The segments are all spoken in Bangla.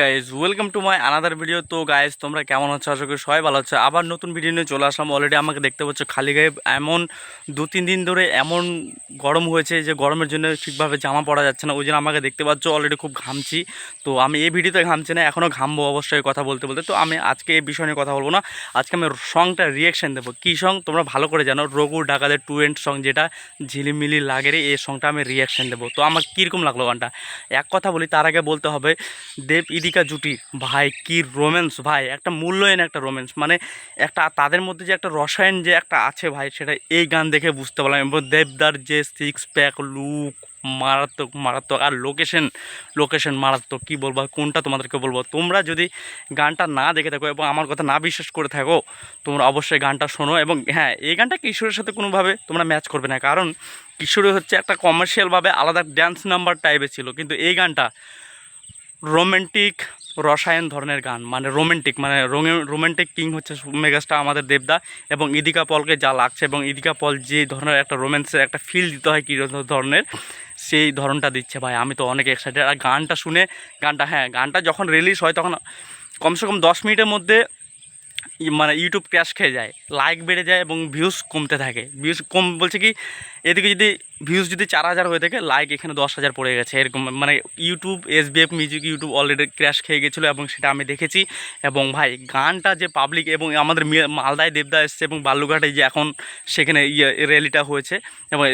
Guys welcome to my another video তো গাইজ তোমরা কেমন আছো? আশা করি সবাই ভালো আছো। আবার নতুন ভিডিও নিয়ে চলে আসলাম। অলরেডি আমাকে দেখতে পাচ্ছ খালি গায়ে। এমন দু তিন দিন ধরে এমন গরম হয়েছে যে গরমের জন্য ঠিকভাবে জামা পরা যাচ্ছে না। ওই জন্য আমাকে দেখতে পাচ্ছ অলরেডি খুব ঘামছি। তো আমি এই ভিডিওতে ঘামছি না এখনও ঘামবো অবশ্যই কথা বলতে বলতে। তো আমি আজকে এই বিষয় নিয়ে কথা বলব না। আজকে আমি সংটা রিয়াকশান দেবো। কী সং তোমরা ভালো করে জানো। রঘু ডাকাদের টু এন্ড সং যেটা, ঝিলিমিলি লাগে রে, এই সংটা আমি রিয়াকশান দেবো। তো আমার কীরকম লাগল গানটা? এক কথা বলি, তার আগে বলতে হবে, দেব ইদিকা জুটি। ভাই, কি রোম্যান্স ভাই, একটা মূল্যহীন একটা রোম্যান্স মানে একটা, তাদের মধ্যে যে একটা রসায়ন যে একটা আছে ভাই, সেটা এই গান দেখে বুঝতে পারলাম। এবং দেবদার যে সিক্স প্যাক লুক মারাত্মক মারাত্মক, আর লোকেশন লোকেশন মারাত্মক, কী বলব কোনটা তোমাদেরকে বলব? তোমরা যদি গানটা না দেখে থাকো এবং আমার কথা না বিশ্বাস করে থাকো, তোমরা অবশ্যই গানটা শোনো। এবং হ্যাঁ এই গানটা কিশোরের সাথে কোনোভাবে তোমরা ম্যাচ করবে না। কারণ কিশোরে হচ্ছে একটা কমার্শিয়ালভাবে আলাদা ড্যান্স নাম্বার টাইপের ছিল। কিন্তু এই গানটা রোমান্টিক রসায়ন ধরনের গান মানে রোমান্টিক মানে রোমান্টিক কিং হচ্ছে মেগাস্টার আমাদের দেবদা এবং ইদিকা পলকে যা লাগছে এবং ইদিকা পল যে ধরনের একটা রোম্যান্সের একটা ফিল দিতে হয় কী ধরনের, সেই ধরনটা দিচ্ছে ভাই। আমি তো অনেক এক্সাইটেড আর গানটা শুনে, গানটা হ্যাঁ গানটা যখন রিলিজ হয় তখন কমসে কম দশ মিনিটের মধ্যে মানে ইউটিউব ক্র্যাশ খেয়ে যায়। লাইক বেড়ে যায় এবং ভিউজ কমতে থাকে। ভিউজ কম বলছে কি এদিকে যদি ভিউজ যদি চার হাজার হয়ে থাকে লাইক এখানে দশ হাজার পড়ে গেছে। এরকম মানে YouTube S B F music YouTube already crash খেয়ে গেছিল এবং সেটা আমি দেখেছি। এবং ভাই, গানটা যে পাবলিক এবং আমাদের মালদায় দেবদা এসছে এবং বালুঘাটে যে এখন সেখানে ইয়ে র্যালিটা হয়েছে এবং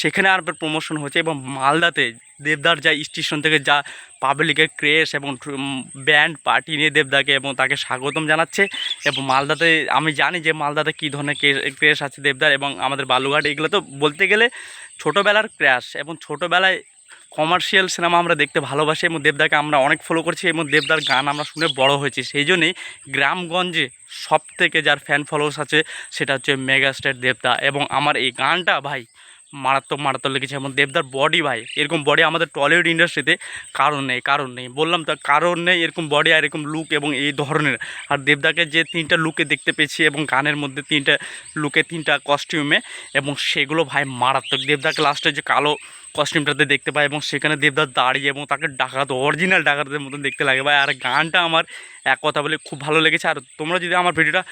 সেখানে আর প্রমোশন হয়েছে এবং মালদাতে দেবদার যা স্টেশন থেকে যা পাবলিকের ক্রেশ এবং ব্যান্ড পার্টি নিয়ে দেবদাকে এবং তাকে স্বাগতম জানাচ্ছে। এবং মালদাতে, আমি জানি যে মালদাতে কী ধরনের ক্রেশ আছে দেবদার এবং আমাদের বালুঘাট এগুলো তো বলতে গেলে ছোটোবেলার ক্র্যাশ এবং ছোটোবেলায় কমার্শিয়াল সিনেমা আমরা দেখতে ভালোবাসি এবং দেবদাকে আমরা অনেক ফলো করছি এবং দেবদার গান আমরা শুনে বড় হয়েছি। সেই জন্যেই গ্রামগঞ্জে সব থেকে যার ফ্যান ফলোয়ার্স আছে সেটা হচ্ছে মেগাস্টার দেবদা এবং আমার এই গানটা ভাই মারাত্মক মারাত্মক লেগেছে। এবং দেবদার বডি ভাই, এরকম বডি আমাদের টলিউড ইন্ডাস্ট্রিতে কারণ নেই কারণ নেই। বললাম তো, কারণ নেই এরকম বডি আর এরকম লুক এবং এই ধরনের। আর দেবদাকে যে তিনটা লুকে দেখতে পেয়েছি এবং গানের মধ্যে তিনটা লুকে তিনটা কস্টিউমে এবং সেগুলো ভাই মারাত্মক। দেবদাকে লাস্টে যে কালো কস্টিউমটাতে দেখতে পাই এবং সেখানে দেবদার দাঁড়িয়ে এবং তাকে ডাকাত অরিজিনাল ডাকাতের মতন দেখতে লাগে ভাই। আর গানটা আমার এক কথা বলে খুব ভালো লেগেছে। আর তোমরা যদি আমার ভিডিওটা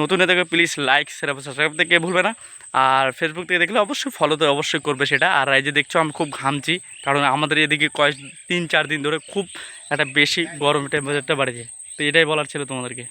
নতুন হয়ে থাকে প্লিজ লাইক এবং সাবস্ক্রাইব থেকে ভুলবে না। আর ফেসবুক থেকে দেখলে অবশ্যই ফলো তো অবশ্যই করবে সেটা। আর এই যে দেখছ, আমি খুব ঘামছি, কারণ আমাদের এদিকে কয়েক তিন চার দিন ধরে খুব একটা বেশি গরম টেম্পারেচারটা বাড়েছে। তো এটাই বলার ছিল তোমাদেরকে।